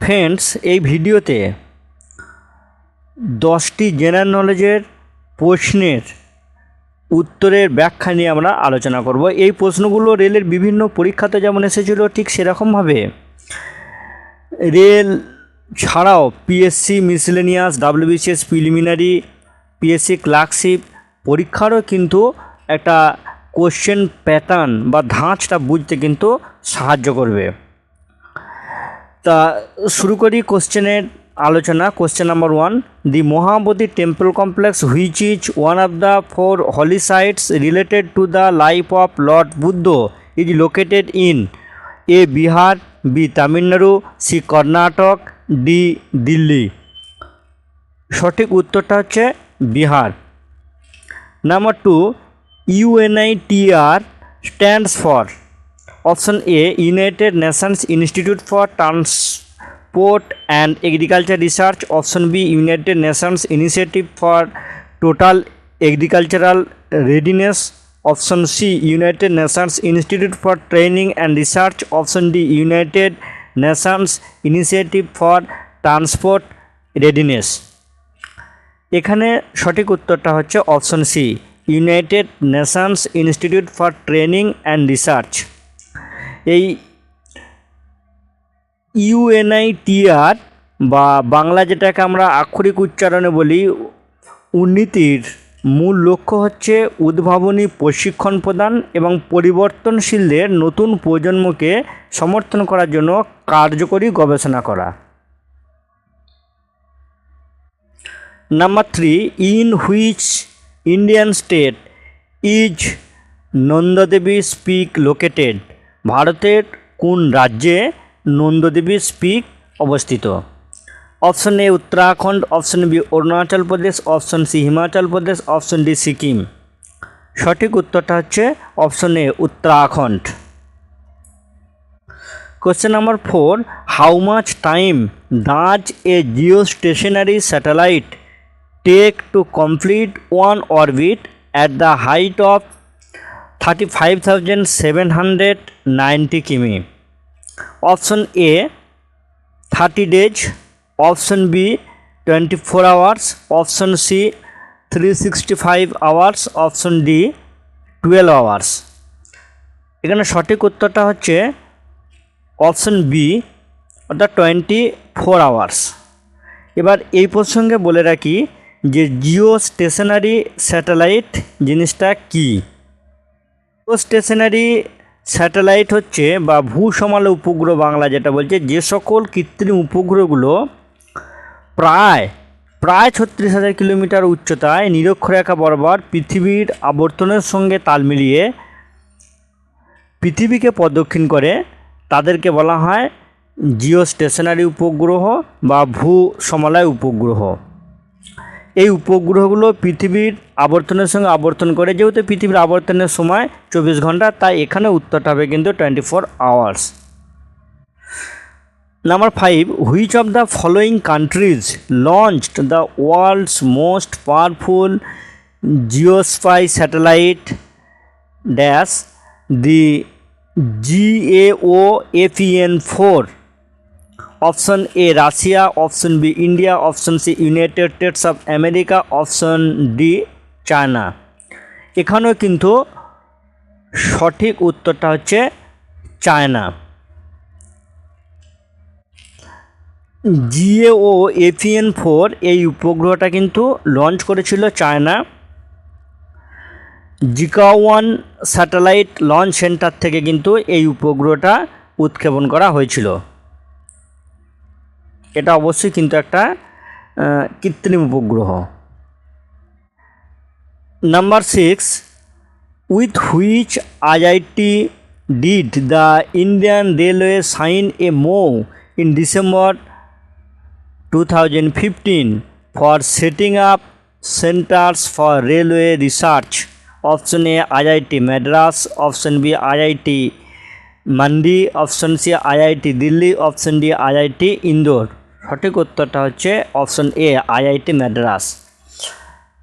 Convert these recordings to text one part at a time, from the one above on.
Friends এই ভিডিওতে দশটি জেনারেল নলেজের প্রশ্নের উত্তরের ব্যাখ্যা নিয়ে আমরা আলোচনা করব। এই প্রশ্নগুলো রেলের বিভিন্ন পরীক্ষাতে যেমন এসেছিল, ঠিক সেরকমভাবে রেল ছাড়াও PSC miscellaneous WBCS preliminary PSC clerkship পরীক্ষারও কিন্তু একটা কোশ্চেন প্যাটার্ন বা ধাঁচটা বুঝতে কিন্তু সাহায্য করবে। তা শুরু করি কোশ্চেনের আলোচনা। Question number one the Mahabodhi temple complex which is one of the four holy sites related to the life of lord Buddha is located in A Bihar B Tamil Nadu C Karnataka D Delhi সঠিক উত্তরটা হচ্ছে Bihar. Number two UNITAR stands for option A, united nations institute for transport and agriculture research. Option B, united nations initiative for total agricultural readiness. Option C, united nations institute for training and research. Option D, united nations initiative for transport readiness. এখানে সঠিক উত্তরটা হচ্ছে option C, united nations institute for training and research. এই ইউএনআইটিআর বা বাংলা যেটাকে আমরা আক্ষরিক উচ্চারণে বলি, উন্নীতির মূল লক্ষ্য হচ্ছে উদ্ভাবনী প্রশিক্ষণ প্রদান এবং পরিবর্তনশীলদের নতুন প্রজন্মকে সমর্থন করার জন্য কার্যকরী গবেষণা করা। Number three, in which Indian state is Nanda Devi peak located. ভারতের কোন রাজ্যে নন্দদেবী স্পিক অবস্থিত? Option A Uttarakhand, option B Arunachal Pradesh, option C Himachal Pradesh, option D Sikkim. সঠিক উত্তরটা হচ্ছে option A Uttarakhand. Question number four how much time does a geostationary satellite take to complete one orbit at the height of thirty five thousand seven hundred ninety কিমি। Option A, thirty days. Option B, twenty four hours. Option C, three sixty five hours. Option D, twelve hours. এখানে সঠিক উত্তরটা হচ্ছে option B, অর্থাৎ twenty four hours. এবার এই প্রসঙ্গে বলে রাখি যে জিও স্টেশনারি স্যাটেলাইট জিনিসটা কী? জিও স্টেশনারি স্যাটেলাইট হচ্ছে বা ভূসমাল উপগ্রহ বাংলা যেটা বলছে, যে সকল কৃত্রিম উপগ্রহগুলো প্রায় প্রায় ছত্রিশ হাজার কিলোমিটার উচ্চতায় নিরক্ষরেখা বরাবর পৃথিবীর আবর্তনের সঙ্গে তাল মিলিয়ে পৃথিবীকে প্রদক্ষিণ করে, তাদেরকে বলা হয় জিও স্টেশনারি উপগ্রহ বা ভূ সমালয় উপগ্রহ। এই উপগ্রহগুলো পৃথিবীর আবর্তনের সঙ্গে আবর্তন করে, যেহেতু পৃথিবীর আবর্তনের সময় চব্বিশ ঘণ্টা, তাই এখানে উত্তরটা হবে কিন্তু twenty four hours number five which of the following countries launched the world's most powerful geo spy satellite dash the Gaofen four option A Russia, option B India, option C United States of America, option D China. এখানেও কিন্তু সঠিক উত্তরটা হচ্ছে China. জিএও এফিএন four এই উপগ্রহটা কিন্তু launch করেছিল China. Jiuquan satellite launch centre থেকে কিন্তু এই উপগ্রহটা উৎক্ষেপণ করা হয়েছিল। এটা অবশ্যই কিন্তু একটা কৃত্রিম উপগ্রহ। Number six with which IIT did the Indian railway sign a MoU in December two thousand fifteen for setting up centres for railway research option A IIT Madras option B IIT Mandi option C IIT Delhi option D IIT Indore সঠিক উত্তরটা হচ্ছে option A, IIT Madras.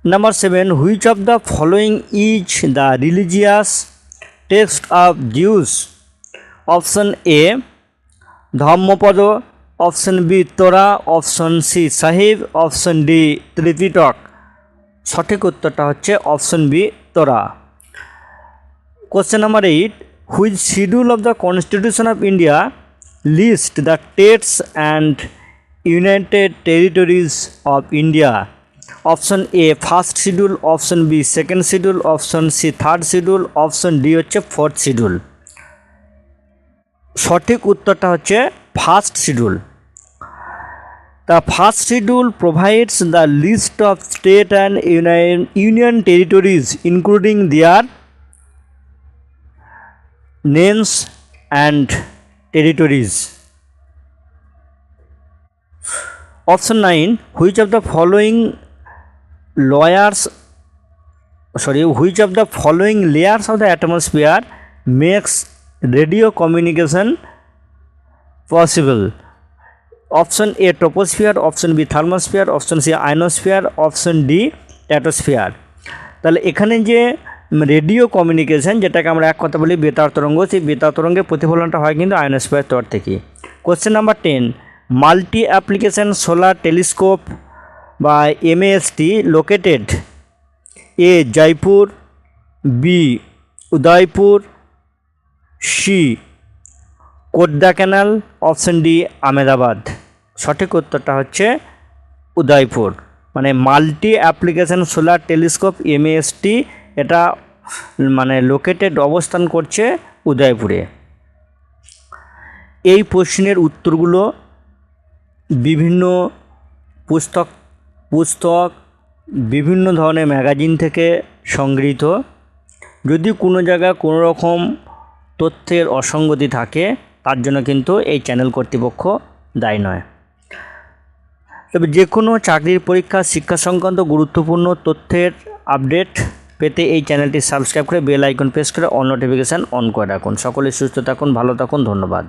Number seven which of the following is the religious text of Jews option A, Dhammapada. Option B, Torah. Option C, Sahib. Option D, Tripitaka. সঠিক উত্তরটা হচ্ছে option B, Torah. Question number eight which schedule of the constitution of India list the states and united territories of India option A first schedule option B second schedule option C third schedule option D হচ্ছে fourth schedule সঠিক উত্তরটা হচ্ছে first schedule the first schedule provides the list of state and union union territories including their names and territories. Option nine which of the following lawyers sorry which of the following layers of the atmosphere makes radio communication possible option A troposphere option B thermosphere option C ionosphere option D exosphere তাহলে এখানে যে radio communication যেটাকে আমরা এক কথা বলি বেতার তরঙ্গ, সেই বেতার তরঙ্গের প্রতিফলনটা হয় কিন্তু আয়নোস্ফিয়ার তর থেকে। Question number ten multi application solar telescope বা MAST located. A Jaipur, B Udaipur, C Kodaikanal, option D Ahmedabad সঠিক উত্তরটা হচ্ছে উদয়পুর। মানে multi application solar telescope MAST এটা মানে লোকেটেড অবস্থান করছে উদয়পুরে। এই প্রশ্নের উত্তরগুলো বিভিন্ন পুস্তক পুস্তক বিভিন্ন ধরনের ম্যাগাজিন থেকে সংগৃহীত। যদি কোনো জায়গায় কোনো রকম তথ্যের অসঙ্গতি থাকে, তার জন্য কিন্তু এই চ্যানেল কর্তৃপক্ষ দায়ী নয়। তবে যে কোনো চাকরির পরীক্ষা, শিক্ষা সংক্রান্ত গুরুত্বপূর্ণ তথ্যের আপডেট পেতে এই চ্যানেলটি সাবস্ক্রাইব করে বেল আইকন প্রেস করে অল নোটিফিকেশান অন করে রাখুন। সকলে সুস্থ থাকুন, ভালো থাকুন, ধন্যবাদ।